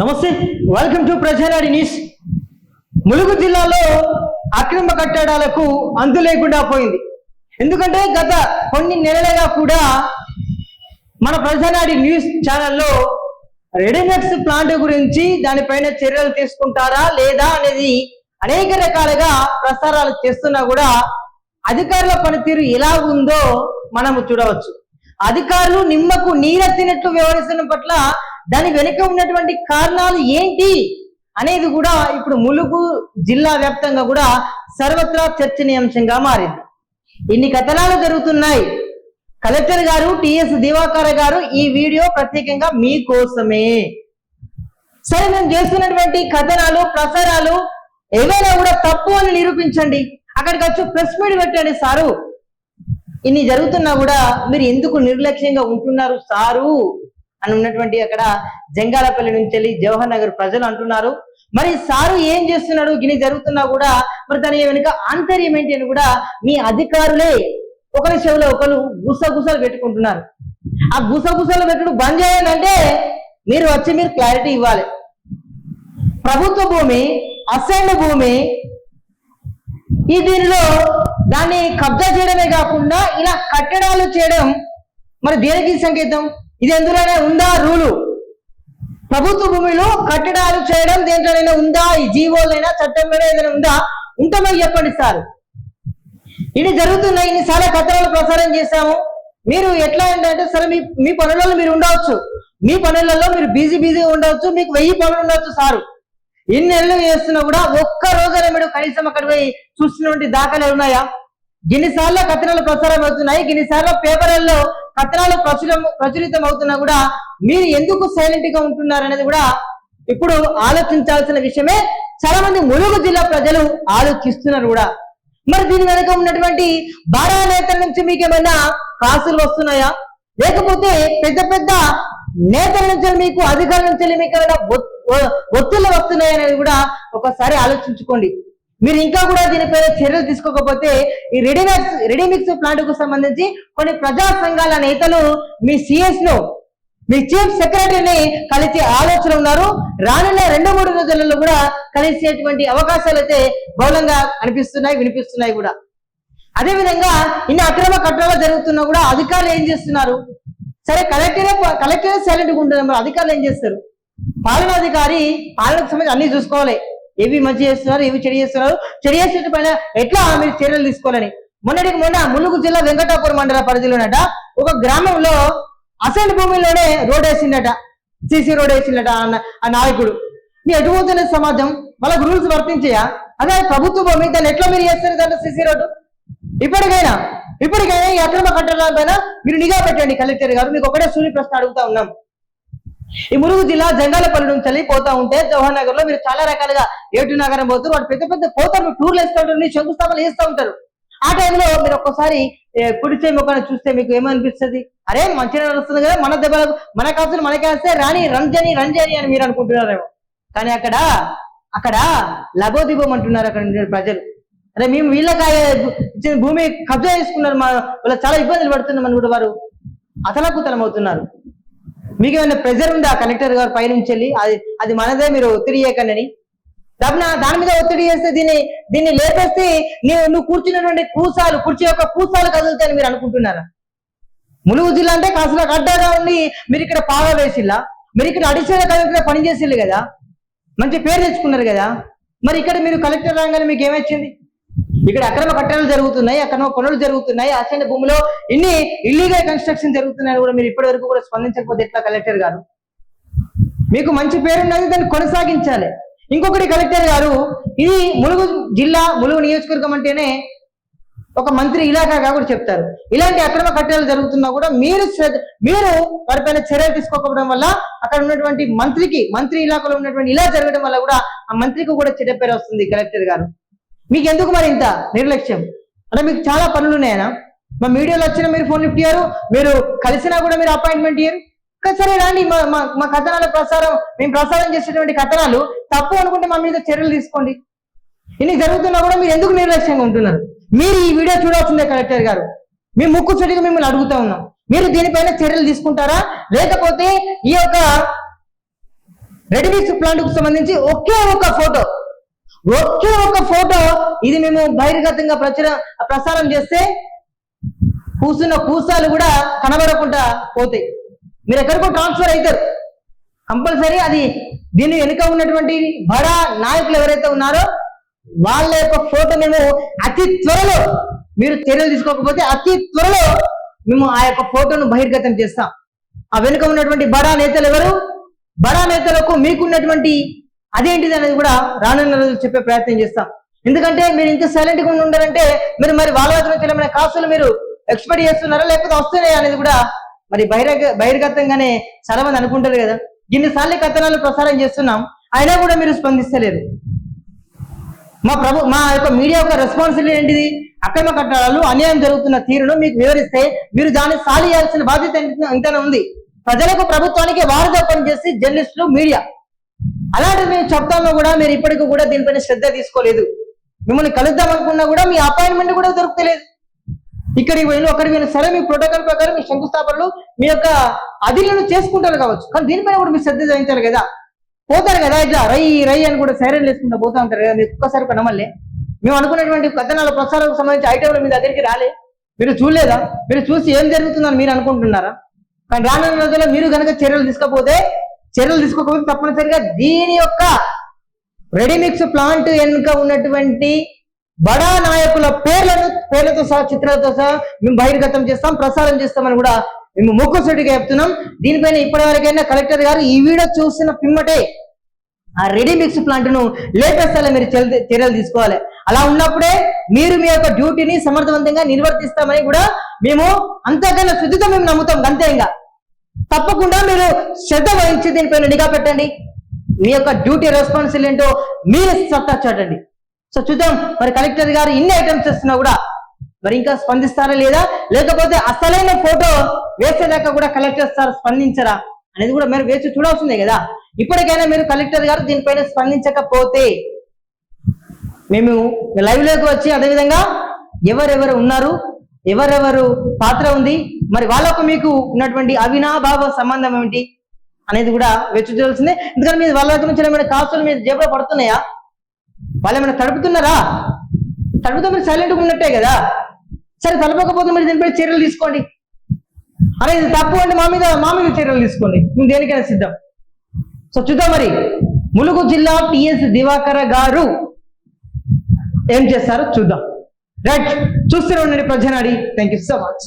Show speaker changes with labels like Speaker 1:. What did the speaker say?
Speaker 1: నమస్తే welcome to Prajanadi news Mulugu జిల్లాలో అక్రమ కట్టడాలకు అంతు లేకుండా పోయింది. ఎందుకంటే గత కొన్ని నెలలుగా కూడా మన ప్రజానాడి న్యూస్ ఛానల్లో రెడీమెక్స్ ప్లాంట్ గురించి దానిపైన చర్యలు తీసుకుంటారా లేదా అనేది అనేక రకాలుగా ప్రసారాలు చేస్తున్నా కూడా అధికారుల పనితీరు ఎలా ఉందో మనము చూడవచ్చు. అధికారులు నిమ్మకు నీరెత్తినట్లు వ్యవహరిస్తున్న పట్ల దాని వెనుక ఉన్నటువంటి కారణాలు ఏంటి అనేది కూడా ఇప్పుడు ములుగు జిల్లా వ్యాప్తంగా కూడా సర్వత్రా చర్చనీయాంశంగా మారింది. ఇన్ని కథనాలు జరుగుతున్నాయి. కలెక్టర్ గారు టిఎస్ దివాకర్ గారు ఈ వీడియో ప్రత్యేకంగా మీకోసమే. సరే మేము చేస్తున్నటువంటి కథనాలు ప్రసారాలు ఏవైనా కూడా తప్పు అని నిరూపించండి. అక్కడికి వచ్చి ప్రెస్ మీట్ పెట్టండి సారు. ఇన్ని జరుగుతున్నా కూడా మీరు ఎందుకు నిర్లక్ష్యంగా ఉంటున్నారు సారు? అని ఉన్నటువంటి అక్కడ జంగాలపల్లి నుంచి వెళ్ళి జవహర్ నగర్ ప్రజలు అంటున్నారు. మరి సారు ఏం చేస్తున్నాడు? గిని జరుగుతున్నా కూడా మరి దాని వెనుక ఆంతర్యం ఏంటి అని కూడా మీ అధికారులే ఒకరి చెవిలో ఒకరు గుసగుసలు పెట్టుకుంటున్నారు. ఆ గుసగుసలు పెట్టుడు బంద్ చేయాలంటే అంటే మీరు వచ్చి మీరు క్లారిటీ ఇవ్వాలి. ప్రభుత్వ భూమి అసైన్ భూమి ఈ దీనిలో దాన్ని కబ్జా చేయడమే కాకుండా ఇలా కట్టడాలు చేయడం మరి దేనికి సంకేతం? ఇది ఎందులోనే ఉందా రూలు? ప్రభుత్వ భూమిలో కట్టడాలు చేయడం దేంట్లోనైనా ఉందా? ఈ జీవోలైనా చట్టంలోనే ఏదైనా ఉందా? ఉంటే మాకు చెప్పండి సార్. ఇది జరుగుతున్నాయి ఇన్నిసార్లు కథనాలు ప్రసారం చేశాము. మీరు ఎట్లా ఏంటంటే సరే మీ మీ పనులలో మీరు ఉండవచ్చు. మీ పనులలో మీరు బిజీ బిజీగా ఉండవచ్చు. మీకు వెయ్యి పనులు ఉండవచ్చు సారు. ఎన్ని నెలలు చేస్తున్నా కూడా ఒక్క రోజునే మీరు కనీసం అక్కడ పోయి చూస్తున్నటువంటి దాఖలే ఉన్నాయా? గిన్నిసార్లు కథనాలు ప్రసారం అవుతున్నాయి? గిన్నిసార్లు పేపర్లలో పత్రాలు ప్రచురం ప్రచురితం అవుతున్నా కూడా మీరు ఎందుకు సైలెంట్గా ఉంటున్నారు అనేది కూడా ఇప్పుడు ఆలోచించాల్సిన విషయమే. చాలా మంది ములుగు జిల్లా ప్రజలు ఆలోచిస్తున్నారు కూడా. మరి దీని వెనక ఉన్నటువంటి బారా నేతల నుంచి మీకు ఏమైనా కాసులు వస్తున్నాయా? లేకపోతే పెద్ద పెద్ద నేతల నుంచి మీకు అధికారుల నుంచి మీకు ఏమైనా ఒత్- వస్తున్నాయనేది కూడా ఒకసారి ఆలోచించుకోండి. మీరు ఇంకా కూడా దీనిపై చర్యలు తీసుకోకపోతే ఈ రెడీమిక్స్ రెడీమిక్స్ ప్లాంట్కు సంబంధించి కొన్ని ప్రజా సంఘాల నేతలు మీ సిఎస్లో మీ చీఫ్ సెక్రటరీని కలిసే ఆలోచన ఉన్నారు. రానున్న రెండు మూడు రోజులలో కూడా కలిసేటువంటి అవకాశాలు అయితే బహుళంగా అనిపిస్తున్నాయి వినిపిస్తున్నాయి కూడా. అదే విధంగా ఇన్ని అక్రమ కట్టడాలు జరుగుతున్నా కూడా అధికారులు ఏం చేస్తున్నారు? సరే కలెక్టరే కలెక్టరే సైలెంట్గా ఉంటున్నారు మరి అధికారులు ఏం చేస్తారు? పాలనాధికారి పాలనకు సంబంధించి అన్ని చూసుకోవాలి. ఏవి మంచి చేస్తున్నారు ఏవి చెడు చేస్తున్నారు? చెడు చేసే పైన ఎట్లా మీరు చర్యలు తీసుకోవాలని? మొన్నటికి మొన్న ములుగు జిల్లా వెంకటాపురం మండల పరిధిలోనట ఒక గ్రామంలో అసెంట్ భూమిలోనే రోడ్ వేసిండట సిసి రోడ్ వేసిండట అన్న- ఆ నాయకుడు. మీ ఎటుపోతున్న సమాజం వాళ్ళకు రూల్స్ వర్తించయా? అదే ప్రభుత్వ భూమి దాన్ని ఎట్లా మీరు చేస్తారు దాంట్లో సిసి రోడ్డు? ఇప్పటికైనా ఇప్పటికైనా ఈ అక్రమ కట్టడాలపైన మీరు నిఘా పెట్టండి కలెక్టర్ గారు మీకు ఒకటే సూర్య ప్రశ్న అడుగుతా ఉన్నాం. ఈ మురుగు జిల్లా జంగాలపల్లి నుంచి వెళ్ళి పోతా ఉంటే జవహర్ నగర్లో మీరు చాలా రకాలుగా ఏటు నగరం పోతారు. వాడు పెద్ద పెద్ద పోతారు మీరు టూర్లు వేస్తూ ఉంటారు శంకుస్థాపన చేస్తూ ఉంటారు. ఆ టైంలో మీరు ఒక్కసారి కుడిచే ముఖాన్ని చూస్తే మీకు ఏమనిపిస్తుంది? అరే మంచిగా వస్తుంది కదా మన దెబ్బలకు మన కాసులు మనకేస్తే రాని రంజని రంజని అని మీరు అనుకుంటున్నారేమో. కానీ అక్కడ అక్కడ లబోదిబం అంటున్నారు అక్కడ ప్రజలు. అరే మేము వీళ్ళకి ఇచ్చిన భూమి కబ్జా చేసుకున్నారు మా వాళ్ళు చాలా ఇబ్బందులు పడుతున్నామని కూడా వారు. అతలకుతలం అవుతున్నారు. మీకు ఏమైనా ప్రెజర్ ఉందా? కలెక్టర్ గారు పైనుంచి వెళ్ళి అది అది మనదే మీరు ఒత్తిడి చేయకండి దాని దాని మీద ఒత్తిడి చేస్తే దీన్ని దీన్ని లేపేస్తే నువ్వు నువ్వు కూర్చున్నటువంటి కూసాలు కుర్చీ యొక్క కూసాలు కదులుతాయని మీరు అనుకుంటున్నారా? ములుగు జిల్లా అంటే కాసుల అడ్డాగా ఉండి మీరు ఇక్కడ పాగా వేసిల్లా మీరు ఇక్కడ అడిషనల్ కలెక్టర్ పనిచేసిల్లు కదా? మంచి పేరు తెచ్చుకున్నారు కదా? మరి ఇక్కడ మీరు కలెక్టర్ రాగానే మీకు ఏమొచ్చింది? ఇక్కడ అక్రమ కట్టడాలు జరుగుతున్నాయి అక్రమ పనులు జరుగుతున్నాయి. అసెంట్ భూమిలో ఇన్ని ఇల్లీగల్ కన్స్ట్రక్షన్ జరుగుతున్నాయని కూడా మీరు ఇప్పటి వరకు కూడా స్పందించకపోతే ఎట్లా కలెక్టర్ గారు? మీకు మంచి పేరు ఉన్నది దాన్ని కొనసాగించాలి. ఇంకొకటి కలెక్టర్ గారు ఇది ములుగు జిల్లా ములుగు నియోజకవర్గం అంటేనే ఒక మంత్రి ఇలాగా కూడా చెప్తారు. ఇలాంటి అక్రమ కట్టడాలు జరుగుతున్నా కూడా మీరు మీరు వారిపైన చర్యలు తీసుకోకపోవడం వల్ల అక్కడ ఉన్నటువంటి మంత్రికి మంత్రి ఇలాకాలో ఉన్నటువంటి ఇలా జరగడం వల్ల కూడా ఆ మంత్రికి కూడా చెడ్డ పేరు వస్తుంది కలెక్టర్ గారు. మీకు ఎందుకు మరి ఇంత నిర్లక్ష్యం? అంటే మీకు చాలా పనులు ఉన్నాయనా మా మీడియాలో వచ్చినా మీరు ఫోన్ లిఫ్ట్ ఇయ్యారు మీరు కలిసినా కూడా మీరు అపాయింట్మెంట్ ఇయ్యారు. సరే రాండి మా మా- మా కథనాల ప్రసారం మేము ప్రసారం చేసేటువంటి కథనాలు తప్పు అనుకుంటే మా మీద చర్యలు తీసుకోండి. ఇన్ని జరుగుతున్నా కూడా మీరు ఎందుకు నిర్లక్ష్యంగా ఉంటున్నారు? మీరు ఈ వీడియో చూడాల్సిందే కలెక్టర్ గారు. మేము ముక్కు చెట్టుగా మిమ్మల్ని అడుగుతా ఉన్నాం. మీరు దీనిపైన చర్యలు తీసుకుంటారా? లేకపోతే ఈ యొక్క రెడీమిక్స్ ప్లాంట్కు సంబంధించి ఒకే ఒక ఫోటో ఒకే ఒక ఫోటో ఇది మేము బహిర్గతంగా ప్రచుర ప్రసారం చేస్తే కూసున్న కూసాలు కూడా కనబడకుండా పోతాయి. మీరు ఎక్కడికో ట్రాన్స్ఫర్ అవుతారు. కంపల్సరీ అది దీని వెనుక ఉన్నటువంటి బడా నాయకులు ఎవరైతే ఉన్నారో వాళ్ళ యొక్క ఫోటో మేము అతి త్వరలో మీరు చర్యలు తీసుకోకపోతే అతి త్వరలో మేము ఆ యొక్క ఫోటోను బహిర్గతం చేస్తాం. ఆ వెనుక ఉన్నటువంటి బడా నేతలు ఎవరు? బడా నేతలకు మీకున్నటువంటి అదేంటిది అనేది కూడా రానున్న రోజులు చెప్పే ప్రయత్నం చేస్తాం. ఎందుకంటే మీరు ఇంత సైలెంట్గా ఉండాలంటే మీరు మరి వాళ్ళ వైపు నుంచి ఏమైనా కాసులు మీరు ఎక్స్పెక్ట్ చేస్తున్నారా లేకపోతే వస్తున్నాయా అనేది కూడా మరి బహిరంగ బహిర్గతంగానే చాలా మంది అనుకుంటారు కదా. ఇన్నిసార్లు కథనాలు ప్రసారం చేస్తున్నాం అయినా కూడా మీరు స్పందిస్తలేరు మా ప్రభు మా యొక్క మీడియా యొక్క రెస్పాన్సిబిలిటీ ఏంటిది? అక్రమ కట్టడాలు అన్యాయం జరుగుతున్న తీరును మీకు వివరిస్తే మీరు దాన్ని సాలి చేయాల్సిన బాధ్యత ఎంత- ఎంతైనా ఉంది. ప్రజలకు ప్రభుత్వానికి వారధి పనిచేసి జర్నలిస్టులు మీడియా అలాంటి మేము చెప్తాను కూడా మీరు ఇప్పటికీ కూడా దీనిపైన శ్రద్ధ తీసుకోలేదు. మిమ్మల్ని కలుద్దాం అనుకున్నా కూడా మీ అపాయింట్మెంట్ కూడా దొరుకుతలేదు. ఇక్కడికి పోయిన అక్కడికి పోయిన సరే మీ ప్రోటోకాల్ ప్రకారం మీ శంకుస్థాపనలు మీ యొక్క అధిలను చేసుకుంటారు కావచ్చు. కానీ దీనిపైన కూడా మీరు శ్రద్ధ వహించాలి కదా. పోతారు కదా ఇట్లా రై రై అని కూడా సైరన్ వేసుకుంటా పోతా ఉంటారు కదా. మీరు ఒక్కసారి ఒక నమ్మలే మేము అనుకున్నటువంటి కథనాల ప్రసారాలకు సంబంధించి ఐటెంలు మీ దగ్గరికి రాలే. మీరు చూడలేదా? మీరు చూసి ఏం జరుగుతుందని మీరు అనుకుంటున్నారా? కానీ రానున్న రోజుల్లో మీరు కనుక చర్యలు తీసుకపోతే చర్యలు తీసుకోకపోతే తప్పనిసరిగా దీని యొక్క రెడీమిక్స్ ప్లాంట్ వెనుక ఉన్నటువంటి బడా నాయకుల పేర్లను పేర్లతో సహా చిత్రాలతో సహా మేము బహిర్గతం చేస్తాం ప్రసారం చేస్తామని కూడా మేము ముక్కుసూటిగా చెప్తున్నాం. దీనిపైన ఇప్పటివరకైనా కలెక్టర్ గారు ఈ వీడియో చూసిన పిమ్మటే ఆ రెడీమిక్స్ ప్లాంట్ను లేపేస్తాలో మీరు చర్యలు తీసుకోవాలి. అలా ఉన్నప్పుడే మీరు మీ యొక్క డ్యూటీని సమర్థవంతంగా నిర్వర్తిస్తామని కూడా మేము అంతకన్నా శుద్ధితో మేము నమ్ముతాం అంతే ఇంకా. తప్పకుండా మీరు శ్రద్ధ వహించి దీనిపైన నిఘా పెట్టండి. మీ యొక్క డ్యూటీ రెస్పాన్సిబుల్ ఏంటో మీరు సత్తా చూడండి సో చూద్దాం మరి కలెక్టర్ గారు ఇన్ని ఐటమ్స్ ఇస్తున్నా కూడా మరి ఇంకా స్పందిస్తారా లేదా? లేకపోతే అసలైన ఫోటో వేసేదాకా కూడా కలెక్టర్ సార్ స్పందించరా? అనేది కూడా మీరు వేచి చూడాల్సిందే కదా. ఇప్పటికైనా మీరు కలెక్టర్ గారు దీనిపైన స్పందించకపోతే మేము లైవ్లోకి వచ్చి అదేవిధంగా ఎవరెవరు ఉన్నారు? ఎవరెవరు పాత్ర ఉంది? మరి వాళ్ళకు మీకు ఉన్నటువంటి అవినాభావ సంబంధం ఏమిటి అనేది కూడా వెచ్చు చూడాల్సిందే. ఎందుకంటే మీరు వాళ్ళ దగ్గర నుంచి ఏమైనా కాసులు మీరు జేబులో పడుతున్నాయా? వాళ్ళు ఏమైనా తడుపుతున్నారా? తడుపుతో మీరు సైలెంట్గా ఉన్నట్టే కదా. సరే తలపకపోతే మీరు దీనిపై చర్యలు తీసుకోండి. అరే ఇది తప్పు అంటే మా మీద మా మీద చర్యలు తీసుకోండి. మేము దేనికైనా సిద్ధం. సో చూద్దాం మరి. ములుగు జిల్లా టిఎస్ దివాకర గారు ఏం చేస్తారో చూద్దాం. రైట్ చూస్తూనే ఉండండి Prajanadi. Thank you so much